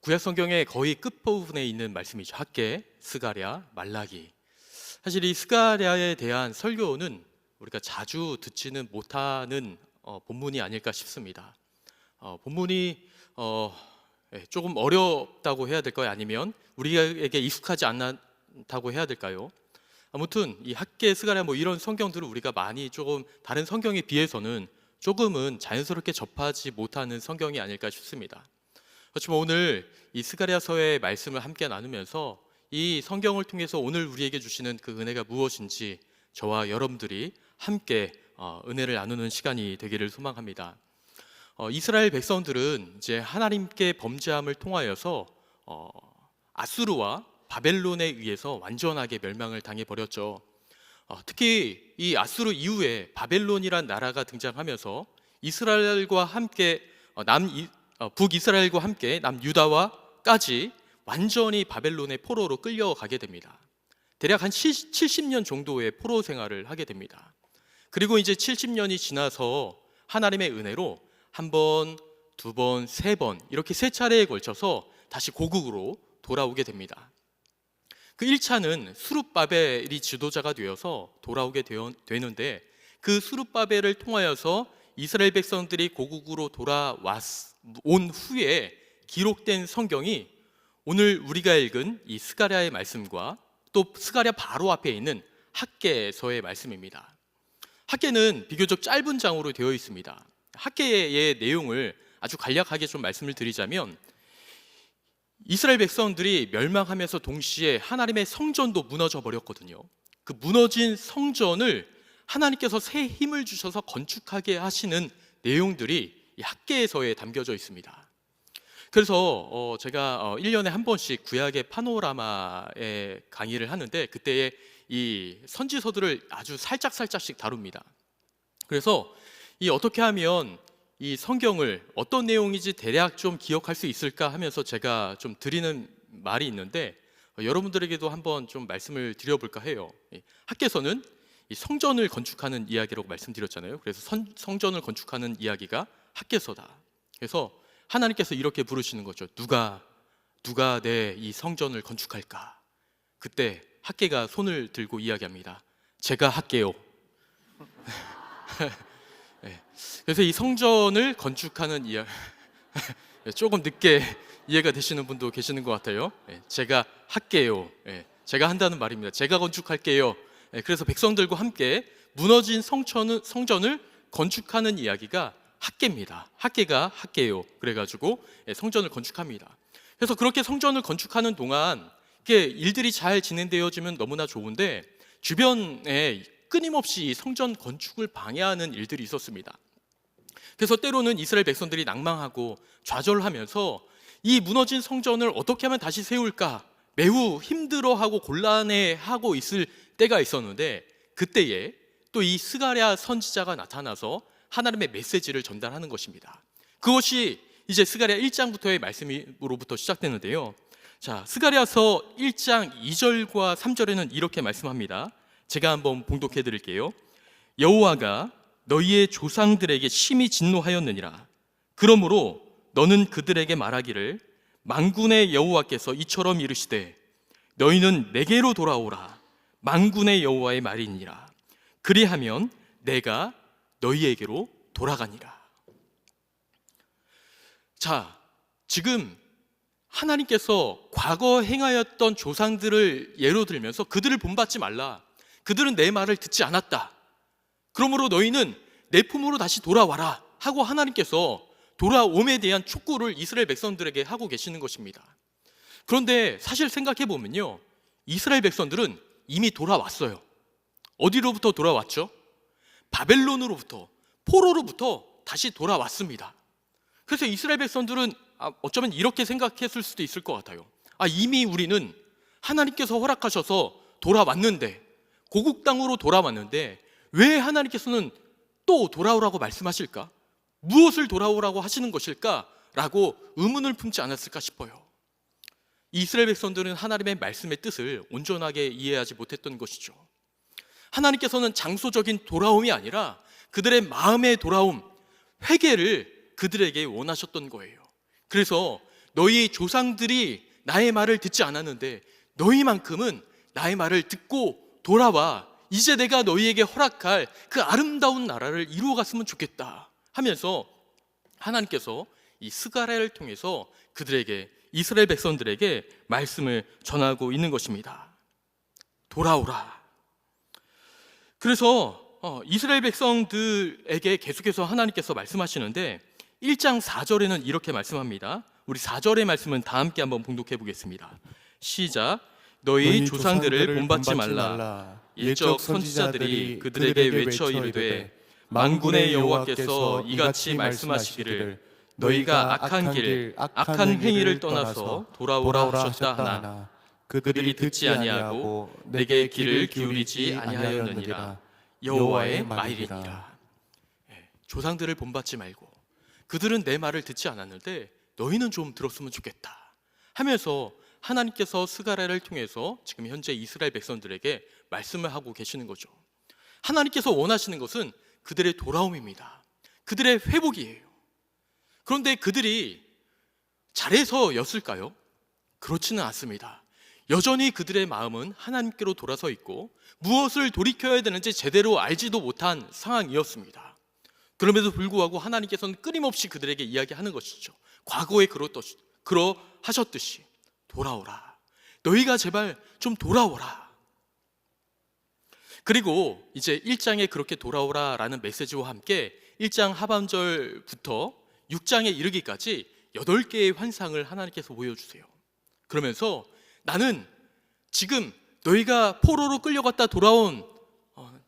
구약 성경의 거의 끝부분에 있는 말씀이죠. 학계, 스가랴, 말라기. 사실 이 스가랴에 대한 설교는 우리가 자주 듣지는 못하는 어, 본문이 아닐까 싶습니다. 어, 본문이 어, 예, 조금 어렵다고 해야 될까요? 아니면 우리에게 익숙하지 않다고 해야 될까요? 아무튼 이 학계 스가랴 뭐 이런 성경들을 우리가 많이 조금 다른 성경에 비해서는 조금은 자연스럽게 접하지 못하는 성경이 아닐까 싶습니다. 그렇지만 오늘 이 스가랴서의 말씀을 함께 나누면서 이 성경을 통해서 오늘 우리에게 주시는 그 은혜가 무엇인지 저와 여러분들이 함께 어, 은혜를 나누는 시간이 되기를 소망합니다. 어, 이스라엘 백성들은 이제 하나님께 범죄함을 통하여서 어, 아수르와 바벨론에 의해서 완전하게 멸망을 당해 버렸죠. 어, 특히 이 아수르 이후에 바벨론이란 나라가 등장하면서 이스라엘과 함께 어, 남 북이스라엘과 함께 남 유다와까지 완전히 바벨론의 포로로 끌려가게 됩니다. 대략 한 70년 정도의 포로 생활을 하게 됩니다. 그리고 이제 70년이 지나서 하나님의 은혜로 한 번, 두 번, 세 번 이렇게 세 차례에 걸쳐서 다시 고국으로 돌아오게 됩니다. 그 1차는 수룹바벨이 지도자가 되어서 돌아오게 되는데 그 수룹바벨을 통하여서 이스라엘 백성들이 고국으로 돌아왔 온 후에 기록된 성경이 오늘 우리가 읽은 이 스가랴의 말씀과 또 스가랴 바로 앞에 있는 학계서의 말씀입니다. 학계는 비교적 짧은 장으로 되어 있습니다. 학계의 내용을 아주 간략하게 좀 말씀을 드리자면 이스라엘 백성들이 멸망하면서 동시에 하나님의 성전도 무너져 버렸거든요. 그 무너진 성전을 하나님께서 새 힘을 주셔서 건축하게 하시는 내용들이 이 학계에서에 담겨져 있습니다. 그래서 어, 제가 어, 1년에 한 번씩 구약의 파노라마에 강의를 하는데 그때에 이 선지서들을 아주 살짝 살짝씩 다룹니다. 그래서 이 어떻게 하면 이 성경을 어떤 내용인지 대략 좀 기억할 수 있을까 하면서 제가 좀 드리는 말이 있는데 어, 여러분들에게도 한번 좀 말씀을 드려볼까 해요. 이 성전을 건축하는 이야기라고 말씀드렸잖아요. 그래서 선- 성전을 건축하는 이야기가 학계서다. 그래서 하나님께서 이렇게 부르시는 거죠. 누가 누가 내 이 성전을 건축할까? 그때 학계가 손을 들고 이야기합니다. 제가 할게요. 네. 그래서 이 성전을 건축하는 이야 조금 늦게 이해가 되시는 분도 계시는 것 같아요. 네, 제가 할게요. 네, 제가 한다는 말입니다. 제가 건축할게요. 네, 그래서 백성들과 함께 무너진 성전을, 성전을 건축하는 이야기가 학계입니다. 학계가 학계요. 그래가지고 예, 성전을 건축합니다. 그래서 그렇게 성전을 건축하는 동안 이게 일들이 잘 진행되어지면 너무나 좋은데 주변에 끊임없이 이 성전 건축을 방해하는 일들이 있었습니다. 그래서 때로는 이스라엘 백성들이 낭망하고 좌절하면서 이 무너진 성전을 어떻게 하면 다시 세울까 매우 힘들어하고 곤란해하고 있을 때가 있었는데 그때에 또 이 스가랴 선지자가 나타나서 하나님의 메시지를 전달하는 것입니다. 그것이 이제 스가랴 1장부터의 말씀으로부터 시작되는데요. 자, 스가랴서 1장 2절과 3절에는 이렇게 말씀합니다. 제가 한번 봉독해 드릴게요. 여호와가 너희의 조상들에게 심히 진노하였느니라. 그러므로 너는 그들에게 말하기를 만군의 여호와께서 이처럼 이르시되 너희는 내게로 돌아오라. 만군의 여호와의 말이니라. 그리하면 내가 너희에게로 돌아가니라. 자, 지금 하나님께서 과거 행하였던 조상들을 예로 들면서 그들을 본받지 말라. 그들은 내 말을 듣지 않았다. 그러므로 너희는 내 품으로 다시 돌아와라. 하고 하나님께서 돌아옴에 대한 촉구를 이스라엘 백성들에게 하고 계시는 것입니다. 그런데 사실 생각해 보면요. 이스라엘 백성들은 이미 돌아왔어요. 어디로부터 돌아왔죠? 바벨론으로부터, 포로로부터 다시 돌아왔습니다. 그래서 이스라엘 백성들은 아, 어쩌면 이렇게 생각했을 수도 있을 것 같아요. 아, 이미 우리는 하나님께서 허락하셔서 돌아왔는데, 고국 땅으로 돌아왔는데, 왜 하나님께서는 또 돌아오라고 말씀하실까? 무엇을 돌아오라고 하시는 것일까? 라고 의문을 품지 않았을까 싶어요. 이스라엘 백성들은 하나님의 말씀의 뜻을 온전하게 이해하지 못했던 것이죠. 하나님께서는 장소적인 돌아옴이 아니라 그들의 마음의 돌아옴, 회개를 그들에게 원하셨던 거예요. 그래서 너희 조상들이 나의 말을 듣지 않았는데 너희만큼은 나의 말을 듣고 돌아와 이제 내가 너희에게 허락할 그 아름다운 나라를 이루어 갔으면 좋겠다 하면서 하나님께서 이 스가랴를 통해서 그들에게 이스라엘 백성들에게 말씀을 전하고 있는 것입니다. 돌아오라. 그래서 어, 이스라엘 백성들에게 계속해서 하나님께서 말씀하시는데 1장 4절에는 이렇게 말씀합니다. 우리 4절의 말씀은 다 함께 한번 봉독해 보겠습니다. 시작. 너희 조상들을 본받지 말라. 일적 선지자들이 그들에게 외쳐 이르되 만군의 여호와께서 이같이 말씀하시기를 너희가 악한 길 악한 행위를 떠나서 돌아오라 하셨다 하나 그들이 듣지 아니하고 내게 귀를 기울이지 아니하였느니라 여호와의 말이니라 예, 조상들을 본받지 말고 그들은 내 말을 듣지 않았는데 너희는 좀 들었으면 좋겠다 하면서 하나님께서 스가랴를 통해서 지금 현재 이스라엘 백성들에게 말씀을 하고 계시는 거죠. 하나님께서 원하시는 것은 그들의 돌아옴입니다. 그들의 회복이에요. 그런데 그들이 잘해서였을까요? 그렇지는 않습니다. 여전히 그들의 마음은 하나님께로 돌아서 있고 무엇을 돌이켜야 되는지 제대로 알지도 못한 상황이었습니다. 그럼에도 불구하고 하나님께서는 끊임없이 그들에게 이야기하는 것이죠. 과거에 그렇듯이, 그러하셨듯이 돌아오라. 너희가 제발 좀 돌아오라. 그리고 이제 1장에 그렇게 돌아오라라는 메시지와 함께 1장 하반절부터 6장에 이르기까지 8개의 환상을 하나님께서 보여주세요. 그러면서 나는 지금 너희가 포로로 끌려갔다 돌아온 어,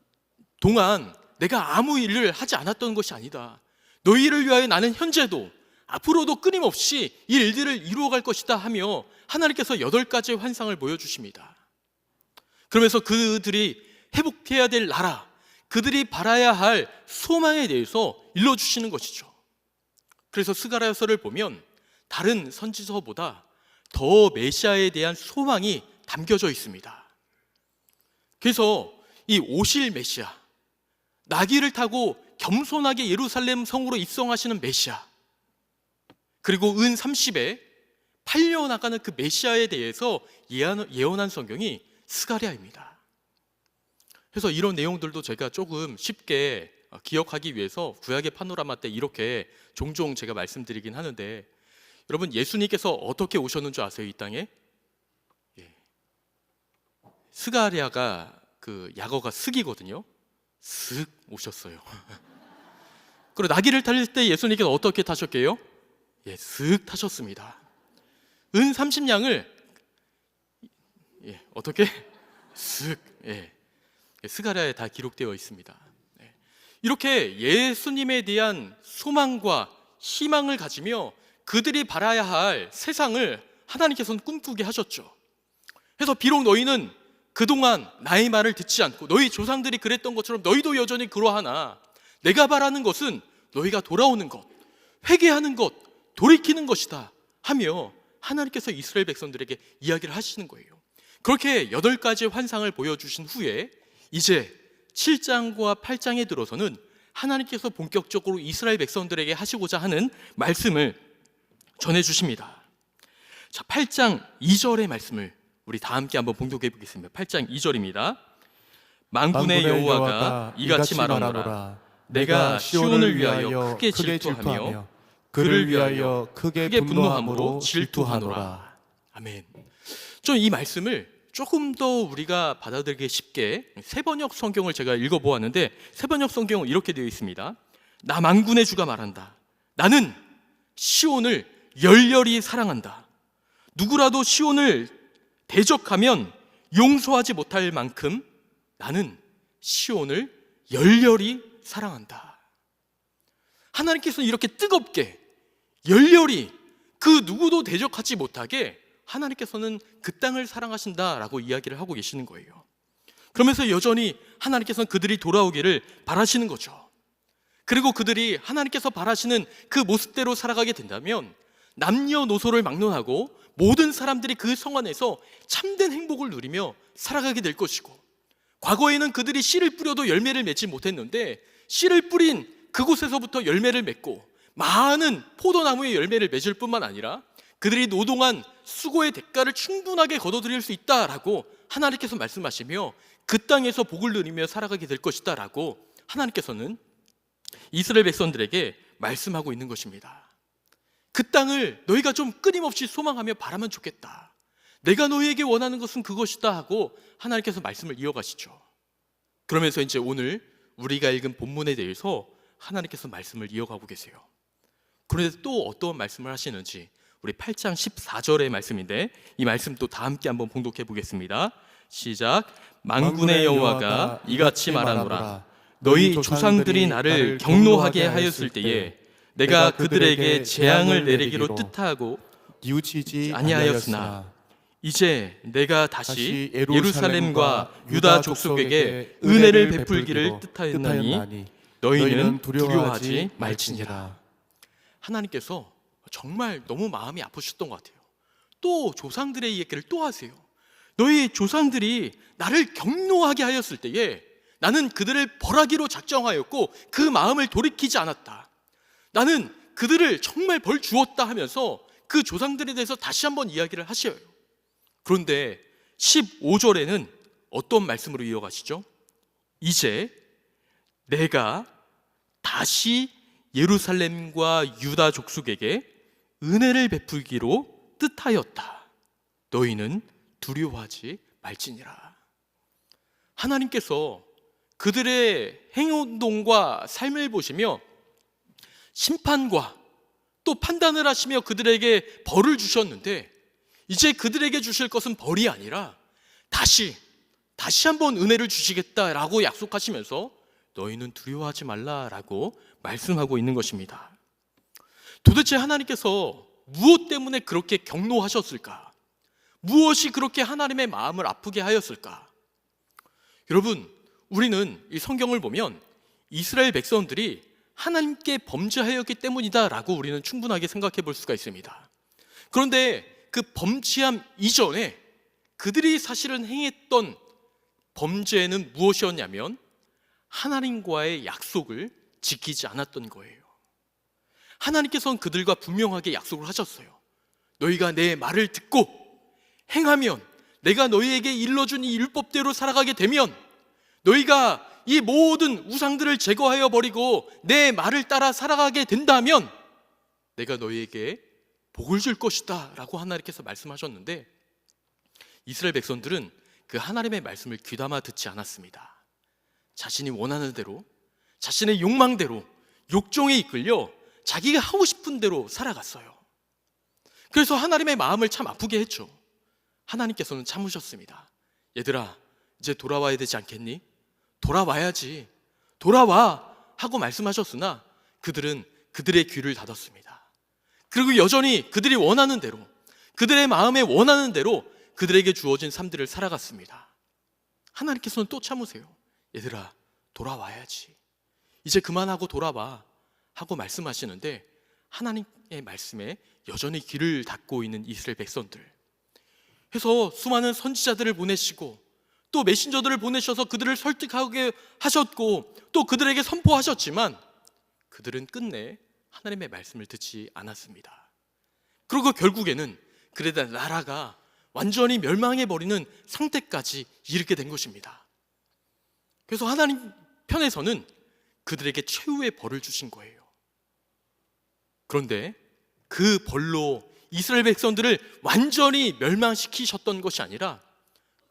동안 내가 아무 일을 하지 않았던 것이 아니다. 너희를 위하여 나는 현재도 앞으로도 끊임없이 이 일들을 이루어갈 것이다 하며 하나님께서 여덟 가지의 환상을 보여주십니다. 그러면서 그들이 회복해야 될 나라, 그들이 바라야 할 소망에 대해서 일러주시는 것이죠. 그래서 스가랴서를 보면 다른 선지서보다 더 메시아에 대한 소망이 담겨져 있습니다. 그래서 이 오실 메시아, 나귀를 타고 겸손하게 예루살렘 성으로 입성하시는 메시아, 그리고 은 30에 팔려 나가는 그 메시아에 대해서 예언한 성경이 스가랴입니다. 그래서 이런 내용들도 제가 조금 쉽게 기억하기 위해서 구약의 파노라마 때 이렇게 종종 제가 말씀드리긴 하는데 여러분 예수님께서 어떻게 오셨는 줄 아세요 이 땅에? 예. 스가랴가 그 약어가 슥이거든요. 슥 오셨어요. 그리고 나귀를 탈 때 예수님께서 어떻게 타셨게요? 예, 슥 타셨습니다. 은 30냥을 예, 어떻게 슥 예, 스가랴에 다 기록되어 있습니다. 예. 이렇게 예수님에 대한 소망과 희망을 가지며 그들이 바라야 할 세상을 하나님께서는 꿈꾸게 하셨죠. 그래서 비록 너희는 그동안 나의 말을 듣지 않고 너희 조상들이 그랬던 것처럼 너희도 여전히 그러하나 내가 바라는 것은 너희가 돌아오는 것, 회개하는 것, 돌이키는 것이다 하며 하나님께서 이스라엘 백성들에게 이야기를 하시는 거예요. 그렇게 여덟 가지 환상을 보여주신 후에 이제 7장과 8장에 들어서는 하나님께서 본격적으로 이스라엘 백성들에게 하시고자 하는 말씀을 전해 주십니다. 자, 8장 2절의 말씀을 우리 다 함께 한번 봉독해 보겠습니다. 8장 2절입니다. 만군의 여호와가 이같이 말하노라 내가 시온을 위하여 크게 질투하며 그를 위하여 크게, 분노함으로 질투하노라. 질투하노라. 아멘. 좀 이 말씀을 조금 더 우리가 받아들이기 쉽게 세번역 성경을 제가 읽어보았는데 세번역 성경은 이렇게 되어 있습니다. 나 만군의 주가 말한다. 나는 시온을 열렬히 사랑한다. 누구라도 시온을 대적하면 용서하지 못할 만큼 나는 시온을 열렬히 사랑한다. 하나님께서는 이렇게 뜨겁게 열렬히 그 누구도 대적하지 못하게 하나님께서는 그 땅을 사랑하신다라고 이야기를 하고 계시는 거예요. 그러면서 여전히 하나님께서는 그들이 돌아오기를 바라시는 거죠. 그리고 그들이 하나님께서 바라시는 그 모습대로 살아가게 된다면 남녀노소를 막론하고 모든 사람들이 그 성 안에서 참된 행복을 누리며 살아가게 될 것이고 과거에는 그들이 씨를 뿌려도 열매를 맺지 못했는데 씨를 뿌린 그곳에서부터 열매를 맺고 많은 포도나무의 열매를 맺을 뿐만 아니라 그들이 노동한 수고의 대가를 충분하게 거둬들일 수 있다라고 하나님께서 말씀하시며 그 땅에서 복을 누리며 살아가게 될 것이다라고 하나님께서는 이스라엘 백성들에게 말씀하고 있는 것입니다. 그 땅을 너희가 좀 끊임없이 소망하며 바라면 좋겠다. 내가 너희에게 원하는 것은 그것이다 하고 하나님께서 말씀을 이어가시죠. 그러면서 이제 오늘 우리가 읽은 본문에 대해서 하나님께서 말씀을 이어가고 계세요. 그런데 또 어떤 말씀을 하시는지 우리 8장 14절의 말씀인데 이 말씀 또다 함께 한번 봉독해 보겠습니다. 시작. 만군의 여호와가 이같이 말하노라. 너희 조상들이 나를 경노하게 하였을 때에 내가 그들에게 재앙을 내리기로 뜻하고 뉘우치지 아니하였으나 이제 내가 다시 다시 예루살렘과 유다 족속에게 은혜를 베풀기를 뜻하였나니 너희는 두려워하지 말지니라. 하나님께서 정말 너무 마음이 아프셨던 것 같아요. 또 조상들의 얘기를 또 하세요. 너희 조상들이 나를 경노하게 하였을 때에 나는 그들을 벌하기로 작정하였고 그 마음을 돌이키지 않았다. 나는 그들을 정말 벌 주었다 하면서 그 조상들에 대해서 다시 한번 이야기를 하셔요. 그런데 15절에는 어떤 말씀으로 이어가시죠? 이제 내가 다시 예루살렘과 유다 족속에게 은혜를 베풀기로 뜻하였다. 너희는 두려워하지 말지니라. 하나님께서 그들의 행동과 삶을 보시며 심판과 또 판단을 하시며 그들에게 벌을 주셨는데 이제 그들에게 주실 것은 벌이 아니라 다시 다시 한번 은혜를 주시겠다라고 약속하시면서 너희는 두려워하지 말라라고 말씀하고 있는 것입니다. 도대체 하나님께서 무엇 때문에 그렇게 경노하셨을까? 무엇이 그렇게 하나님의 마음을 아프게 하였을까? 여러분, 우리는 이 성경을 보면 이스라엘 백성들이 하나님께 범죄하였기 때문이다라고 우리는 충분하게 생각해 볼 수가 있습니다. 그런데 그 범죄함 이전에 그들이 사실은 행했던 범죄는 무엇이었냐면 하나님과의 약속을 지키지 않았던 거예요. 하나님께서는 그들과 분명하게 약속을 하셨어요. 너희가 내 말을 듣고 행하면 내가 너희에게 일러준 이 율법대로 살아가게 되면 너희가 이 모든 우상들을 제거하여 버리고 내 말을 따라 살아가게 된다면 내가 너희에게 복을 줄 것이다 라고 하나님께서 말씀하셨는데 이스라엘 백성들은 그 하나님의 말씀을 귀담아 듣지 않았습니다. 자신이 원하는 대로 자신의 욕망대로 욕정에 이끌려 자기가 하고 싶은 대로 살아갔어요. 그래서 하나님의 마음을 참 아프게 했죠. 하나님께서는 참으셨습니다. 얘들아, 이제 돌아와야 되지 않겠니? 돌아와야지. 돌아와. 하고 말씀하셨으나 그들은 그들의 귀를 닫았습니다. 그리고 여전히 그들이 원하는 대로, 그들의 마음에 원하는 대로 그들에게 주어진 삶들을 살아갔습니다. 하나님께서는 또 참으세요. 얘들아, 돌아와야지. 이제 그만하고 돌아와. 하고 말씀하시는데 하나님의 말씀에 여전히 귀를 닫고 있는 이스라엘 백성들. 해서 수많은 선지자들을 보내시고 또 메신저들을 보내셔서 그들을 설득하게 하셨고 또 그들에게 선포하셨지만 그들은 끝내 하나님의 말씀을 듣지 않았습니다. 그리고 결국에는 그래다 나라가 완전히 멸망해 버리는 상태까지 이르게 된 것입니다. 그래서 하나님 편에서는 그들에게 최후의 벌을 주신 거예요. 그런데 그 벌로 이스라엘 백성들을 완전히 멸망시키셨던 것이 아니라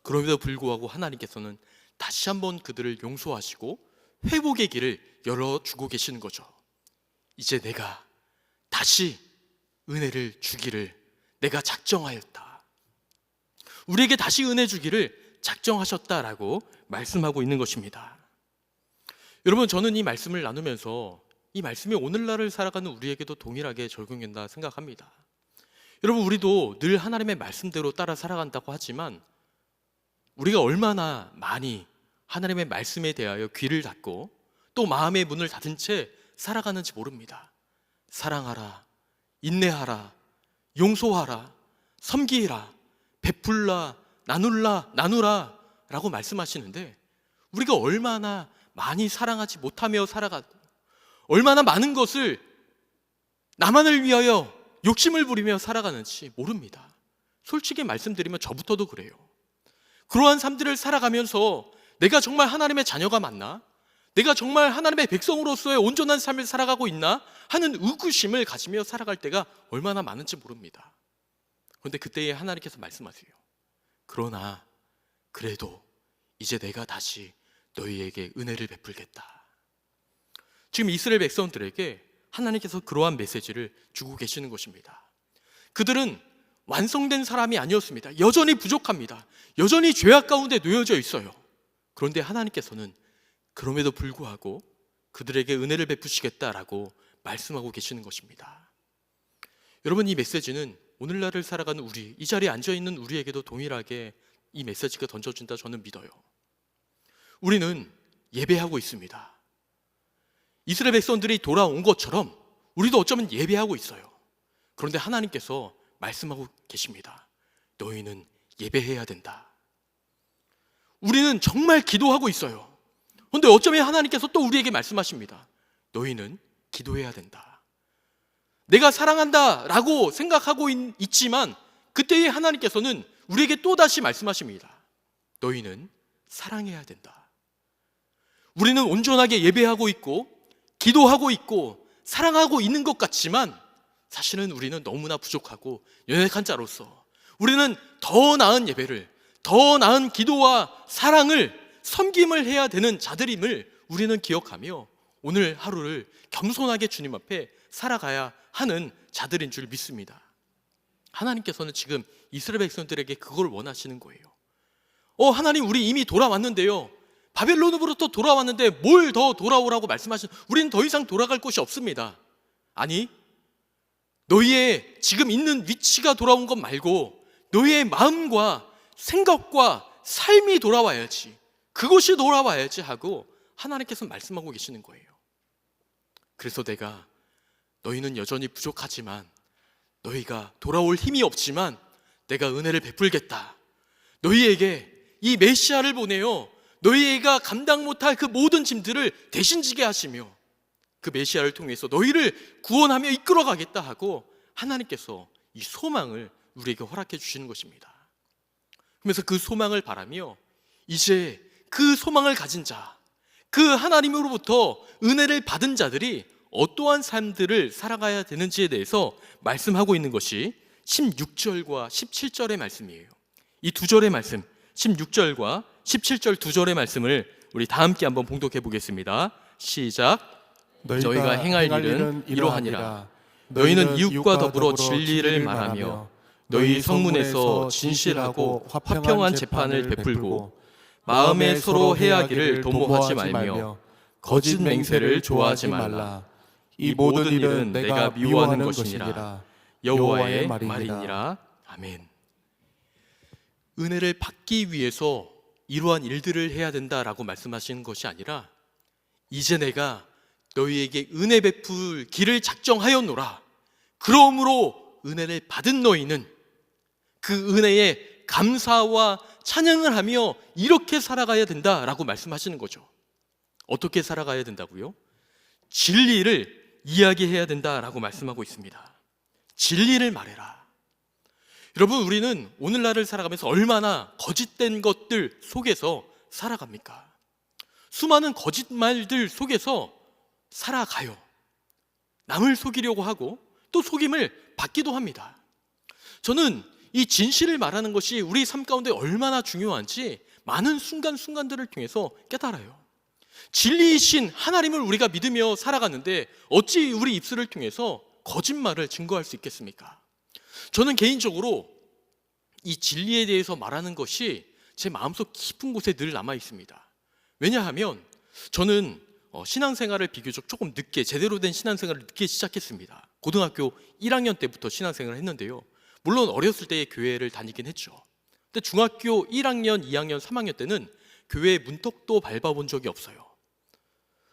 그럼에도 불구하고 하나님께서는 다시 한번 그들을 용서하시고 회복의 길을 열어주고 계시는 거죠. 이제 내가 다시 은혜를 주기를 내가 작정하였다. 우리에게 다시 은혜 주기를 작정하셨다라고 말씀하고 있는 것입니다. 여러분, 저는 이 말씀을 나누면서 이 말씀이 오늘날을 살아가는 우리에게도 동일하게 적용된다 생각합니다. 여러분, 우리도 늘 하나님의 말씀대로 따라 살아간다고 하지만 우리가 얼마나 많이 하나님의 말씀에 대하여 귀를 닫고 또 마음의 문을 닫은 채 살아가는지 모릅니다. 사랑하라, 인내하라, 용서하라, 섬기라, 베풀라, 나눌라, 나누라 라고 말씀하시는데 우리가 얼마나 많이 사랑하지 못하며 살아가고 얼마나 많은 것을 나만을 위하여 욕심을 부리며 살아가는지 모릅니다. 솔직히 말씀드리면 저부터도 그래요. 그러한 삶들을 살아가면서 내가 정말 하나님의 자녀가 맞나? 내가 정말 하나님의 백성으로서의 온전한 삶을 살아가고 있나? 하는 의구심을 가지며 살아갈 때가 얼마나 많은지 모릅니다. 그런데 그때에 하나님께서 말씀하세요. 그러나 그래도 이제 내가 다시 너희에게 은혜를 베풀겠다. 지금 이스라엘 백성들에게 하나님께서 그러한 메시지를 주고 계시는 것입니다. 그들은 완성된 사람이 아니었습니다. 여전히 부족합니다. 여전히 죄악 가운데 놓여져 있어요. 그런데 하나님께서는 그럼에도 불구하고 그들에게 은혜를 베푸시겠다라고 말씀하고 계시는 것입니다. 여러분 이 메시지는 오늘날을 살아가는 우리, 이 자리에 앉아 있는 우리에게도 동일하게 이 메시지가 던져진다 저는 믿어요. 우리는 예배하고 있습니다. 이스라엘 백성들이 돌아온 것처럼 우리도 어쩌면 예배하고 있어요. 그런데 하나님께서 말씀하고 계십니다. 너희는 예배해야 된다. 우리는 정말 기도하고 있어요. 그런데 어쩌면 하나님께서 또 우리에게 말씀하십니다. 너희는 기도해야 된다. 내가 사랑한다 라고 생각하고 있, 있지만 그때에 하나님께서는 우리에게 또다시 말씀하십니다. 너희는 사랑해야 된다. 우리는 온전하게 예배하고 있고 기도하고 있고 사랑하고 있는 것 같지만 사실은 우리는 너무나 부족하고 연약한 자로서 우리는 더 나은 예배를 더 나은 기도와 사랑을 섬김을 해야 되는 자들임을 우리는 기억하며 오늘 하루를 겸손하게 주님 앞에 살아가야 하는 자들인 줄 믿습니다. 하나님께서는 지금 이스라엘 백성들에게 그걸 원하시는 거예요. 어, 하나님 우리 이미 돌아왔는데요. 바벨론으로부터 돌아왔는데 뭘 더 돌아오라고 말씀하신 우리는 더 이상 돌아갈 곳이 없습니다. 아니, 너희의 지금 있는 위치가 돌아온 것 말고 너희의 마음과 생각과 삶이 돌아와야지. 그것이 돌아와야지 하고 하나님께서 말씀하고 계시는 거예요. 그래서 내가 너희는 여전히 부족하지만 너희가 돌아올 힘이 없지만 내가 은혜를 베풀겠다. 너희에게 이 메시아를 보내요. 너희가 감당 못할 그 모든 짐들을 대신 지게 하시며 그 메시아를 통해서 너희를 구원하며 이끌어 가겠다 하고 하나님께서 이 소망을 우리에게 허락해 주시는 것입니다. 그러면서 그 소망을 바라며 이제 그 소망을 가진 자, 그 하나님으로부터 은혜를 받은 자들이 어떠한 삶들을 살아가야 되는지에 대해서 말씀하고 있는 것이 16절과 17절의 말씀이에요. 이 두 절의 말씀, 16절과 17절 두 절의 말씀을 우리 다 함께 한번 봉독해 보겠습니다. 시작. 너희가 행할 일은 이러하니라. 너희는 이웃과 더불어 진리를 말하며 너희 성문에서 진실하고 화평한 재판을 베풀고 마음에 서로 해하기를 도모하지 말며 거짓 맹세를 좋아하지 말라. 이 모든 일은 내가 미워하는 것이니라. 여호와의 말이니라. 아멘. 은혜를 받기 위해서 이러한 일들을 해야 된다라고 말씀하시는 것이 아니라 이제 내가 너희에게 은혜 베풀 길을 작정하였노라. 그러므로 은혜를 받은 너희는 그 은혜에 감사와 찬양을 하며 이렇게 살아가야 된다라고 말씀하시는 거죠. 어떻게 살아가야 된다고요? 진리를 이야기해야 된다라고 말씀하고 있습니다. 진리를 말해라. 여러분, 우리는 오늘날을 살아가면서 얼마나 거짓된 것들 속에서 살아갑니까? 수많은 거짓말들 속에서 살아가요. 남을 속이려고 하고 또 속임을 받기도 합니다. 저는 이 진실을 말하는 것이 우리 삶 가운데 얼마나 중요한지 많은 순간순간들을 통해서 깨달아요. 진리이신 하나님을 우리가 믿으며 살아가는데 어찌 우리 입술을 통해서 거짓말을 증거할 수 있겠습니까? 저는 개인적으로 이 진리에 대해서 말하는 것이 제 마음속 깊은 곳에 늘 남아 있습니다. 왜냐하면 저는 어, 신앙생활을 비교적 조금 늦게 제대로 된 신앙생활을 늦게 시작했습니다. 고등학교 1학년 때부터 신앙생활을 했는데요. 물론 어렸을 때에 교회를 다니긴 했죠. 근데 중학교 1학년, 2학년, 3학년 때는 교회 문턱도 밟아본 적이 없어요.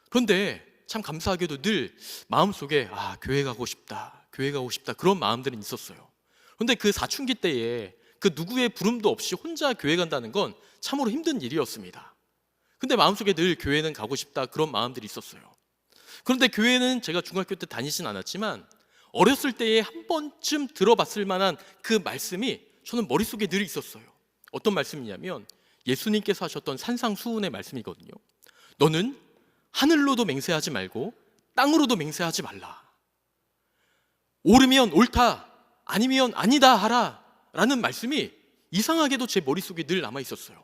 그런데 참 감사하게도 늘 마음속에 아, 교회 가고 싶다. 교회 가고 싶다. 그런 마음들은 있었어요. 그런데 그 사춘기 때에 그 누구의 부름도 없이 혼자 교회 간다는 건 참으로 힘든 일이었습니다. 근데 마음속에 늘 교회는 가고 싶다. 그런 마음들이 있었어요. 그런데 교회는 제가 중학교 때 다니진 않았지만 어렸을 때에 한 번쯤 들어봤을 만한 그 말씀이 저는 머릿속에 늘 있었어요. 어떤 말씀이냐면 예수님께서 하셨던 산상수훈의 말씀이거든요. 너는 하늘로도 맹세하지 말고 땅으로도 맹세하지 말라. 옳으면 옳다, 아니면 아니다 하라. 라는 말씀이 이상하게도 제 머릿속에 늘 남아 있었어요.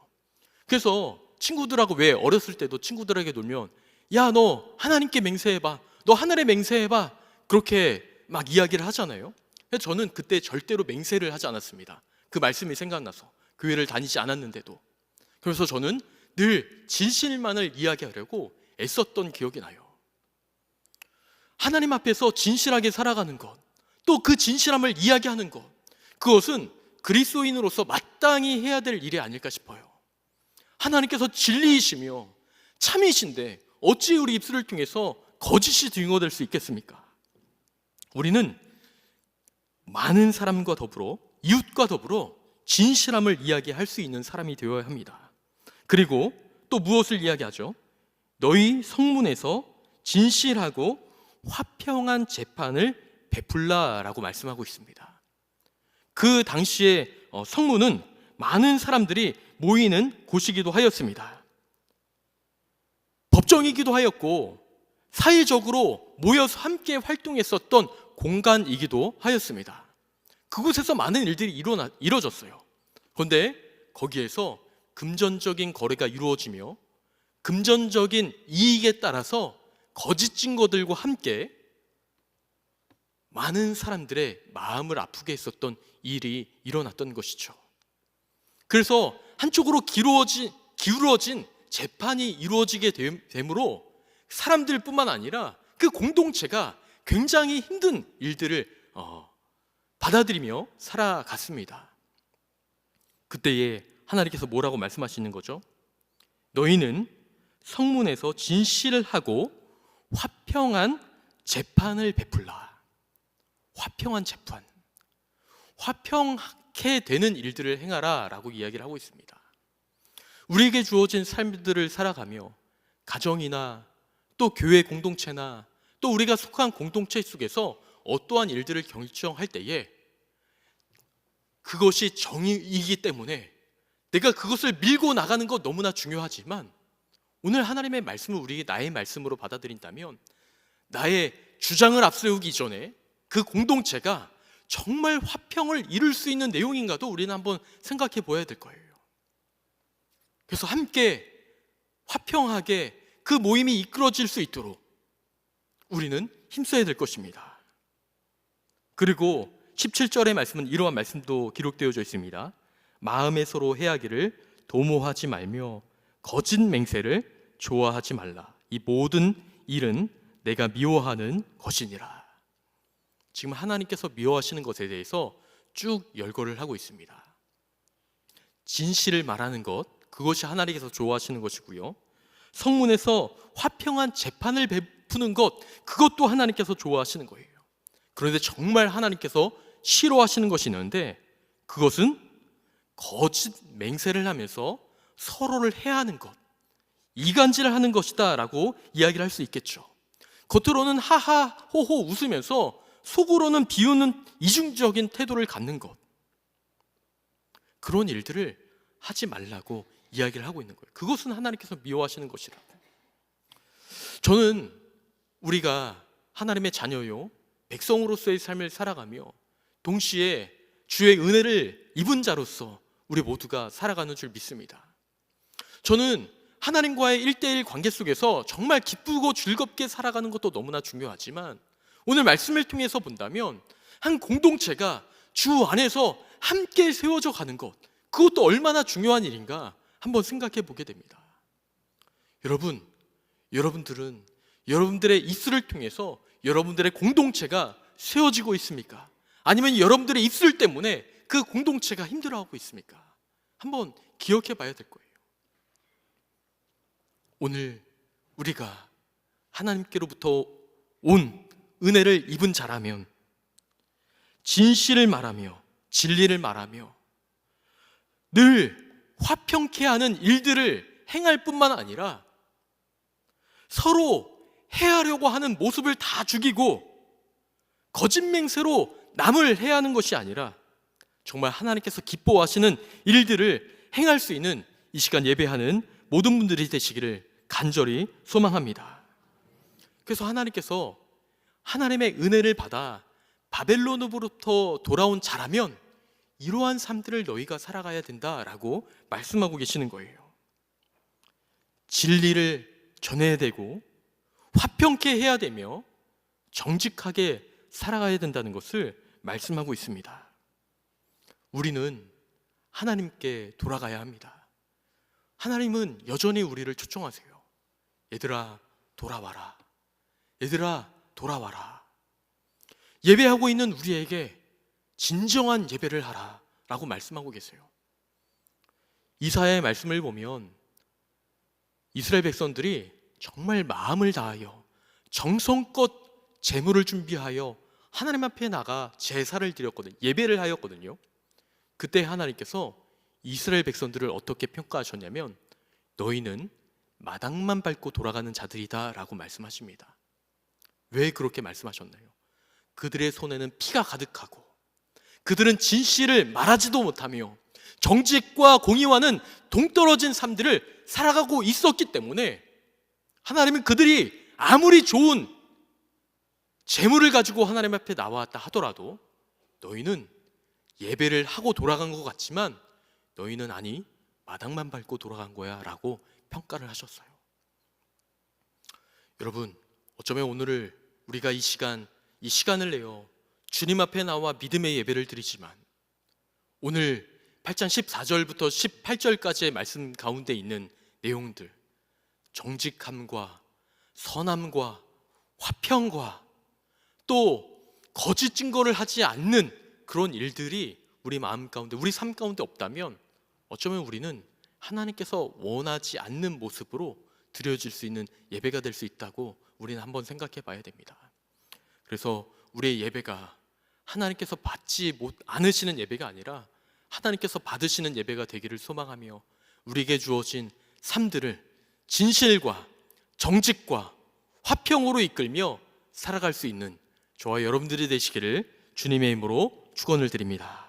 그래서 친구들하고 왜 어렸을 때도 친구들에게 놀면 야, 너 하나님께 맹세해봐. 너 하늘에 맹세해봐. 그렇게 막 이야기를 하잖아요. 저는 그때 절대로 맹세를 하지 않았습니다. 그 말씀이 생각나서 교회를 다니지 않았는데도. 그래서 저는 늘 진실만을 이야기하려고 애썼던 기억이 나요. 하나님 앞에서 진실하게 살아가는 것, 또 그 진실함을 이야기하는 것, 그것은 그리스도인으로서 마땅히 해야 될 일이 아닐까 싶어요. 하나님께서 진리이시며 참이신데 어찌 우리 입술을 통해서 거짓이 증거될 수 있겠습니까? 우리는 많은 사람과 더불어 이웃과 더불어 진실함을 이야기할 수 있는 사람이 되어야 합니다. 그리고 또 무엇을 이야기하죠? 너희 성문에서 진실하고 화평한 재판을 베풀라라고 말씀하고 있습니다. 그 당시에 어, 성문은 많은 사람들이 모이는 곳이기도 하였습니다. 법정이기도 하였고 사회적으로 모여서 함께 활동했었던 공간이기도 하였습니다. 그곳에서 많은 일들이 일어나, 이루어졌어요. 그런데 거기에서 금전적인 거래가 이루어지며 금전적인 이익에 따라서 거짓 증거들과 함께 많은 사람들의 마음을 아프게 했었던 일이 일어났던 것이죠. 그래서 한쪽으로 기울어진, 기울어진 재판이 이루어지게 됨- 되므로 사람들뿐만 아니라 그 공동체가 굉장히 힘든 일들을 어, 받아들이며 살아갔습니다. 그때에 하나님께서 뭐라고 말씀하시는 거죠? 너희는 성문에서 진실을 하고 화평한 재판을 베풀라. 화평한 재판. 화평 하게 되는 일들을 행하라라고 이야기를 하고 있습니다. 우리에게 주어진 삶들을 살아가며 가정이나 또 교회 공동체나 또 우리가 속한 공동체 속에서 어떠한 일들을 결정할 때에 그것이 정의이기 때문에 내가 그것을 밀고 나가는 것 너무나 중요하지만 오늘 하나님의 말씀을 우리에게 나의 말씀으로 받아들인다면 나의 주장을 앞세우기 전에 그 공동체가 정말 화평을 이룰 수 있는 내용인가도 우리는 한번 생각해 보아야 될 거예요. 그래서 함께 화평하게 그 모임이 이끌어질 수 있도록 우리는 힘써야 될 것입니다. 그리고 17절의 말씀은 이러한 말씀도 기록되어져 있습니다. 마음에 서로 해하기를 도모하지 말며 거짓 맹세를 좋아하지 말라. 이 모든 일은 내가 미워하는 것이니라. 지금 하나님께서 미워하시는 것에 대해서 쭉 열거를 하고 있습니다. 진실을 말하는 것, 그것이 하나님께서 좋아하시는 것이고요. 성문에서 화평한 재판을 베푸는 것, 그것도 하나님께서 좋아하시는 거예요. 그런데 정말 하나님께서 싫어하시는 것이 있는데 그것은 거짓 맹세를 하면서 서로를 해하는 것, 이간질을 하는 것이다라고 이야기를 할 수 있겠죠. 겉으로는 하하 호호 웃으면서 속으로는 비웃는 이중적인 태도를 갖는 것. 그런 일들을 하지 말라고 이야기를 하고 있는 거예요. 그것은 하나님께서 미워하시는 것이라고. 저는 우리가 하나님의 자녀요, 백성으로서의 삶을 살아가며 동시에 주의 은혜를 입은 자로서 우리 모두가 살아가는 줄 믿습니다. 저는 하나님과의 일대일 관계 속에서 정말 기쁘고 즐겁게 살아가는 것도 너무나 중요하지만 오늘 말씀을 통해서 본다면 한 공동체가 주 안에서 함께 세워져 가는 것 그것도 얼마나 중요한 일인가 한번 생각해 보게 됩니다. 여러분, 여러분들은 여러분들의 입술을 통해서 여러분들의 공동체가 세워지고 있습니까? 아니면 여러분들의 입술 때문에 그 공동체가 힘들어하고 있습니까? 한번 기억해 봐야 될 거예요. 오늘 우리가 하나님께로부터 온 은혜를 입은 자라면 진실을 말하며 진리를 말하며 늘 화평케 하는 일들을 행할 뿐만 아니라 서로 해하려고 하는 모습을 다 죽이고 거짓 맹세로 남을 해야 하는 것이 아니라 정말 하나님께서 기뻐하시는 일들을 행할 수 있는 이 시간 예배하는 모든 분들이 되시기를 간절히 소망합니다. 그래서 하나님께서 하나님의 은혜를 받아 바벨론으로부터 돌아온 자라면 이러한 삶들을 너희가 살아가야 된다라고 말씀하고 계시는 거예요. 진리를 전해야 되고 화평케 해야 되며 정직하게 살아가야 된다는 것을 말씀하고 있습니다. 우리는 하나님께 돌아가야 합니다. 하나님은 여전히 우리를 초청하세요. 얘들아, 돌아와라. 얘들아, 돌아와라. 예배하고 있는 우리에게 진정한 예배를 하라. 라고 말씀하고 계세요. 이사야의 말씀을 보면 이스라엘 백성들이 정말 마음을 다하여 정성껏 제물을 준비하여 하나님 앞에 나가 제사를 드렸거든요. 예배를 하였거든요. 그때 하나님께서 이스라엘 백성들을 어떻게 평가하셨냐면 너희는 마당만 밟고 돌아가는 자들이다라고 말씀하십니다. 왜 그렇게 말씀하셨나요? 그들의 손에는 피가 가득하고 그들은 진실을 말하지도 못하며 정직과 공의와는 동떨어진 삶들을 살아가고 있었기 때문에 하나님은 그들이 아무리 좋은 재물을 가지고 하나님 앞에 나왔다 하더라도 너희는 예배를 하고 돌아간 것 같지만 너희는 아니 마당만 밟고 돌아간 거야 라고 평가를 하셨어요. 여러분, 어쩌면 오늘을 우리가 이 시간, 이 시간을 내어 주님 앞에 나와 믿음의 예배를 드리지만 오늘 8장 14절부터 18절까지의 말씀 가운데 있는 내용들, 정직함과 선함과 화평과 또 거짓 증거를 하지 않는 그런 일들이 우리 마음 가운데, 우리 삶 가운데 없다면 어쩌면 우리는 하나님께서 원하지 않는 모습으로 드려질 수 있는 예배가 될 수 있다고 우리는 한번 생각해 봐야 됩니다. 그래서 우리의 예배가 하나님께서 받지 못 않으시는 예배가 아니라 하나님께서 받으시는 예배가 되기를 소망하며 우리에게 주어진 삶들을 진실과 정직과 화평으로 이끌며 살아갈 수 있는 저와 여러분들이 되시기를 주님의 힘으로 축원을 드립니다.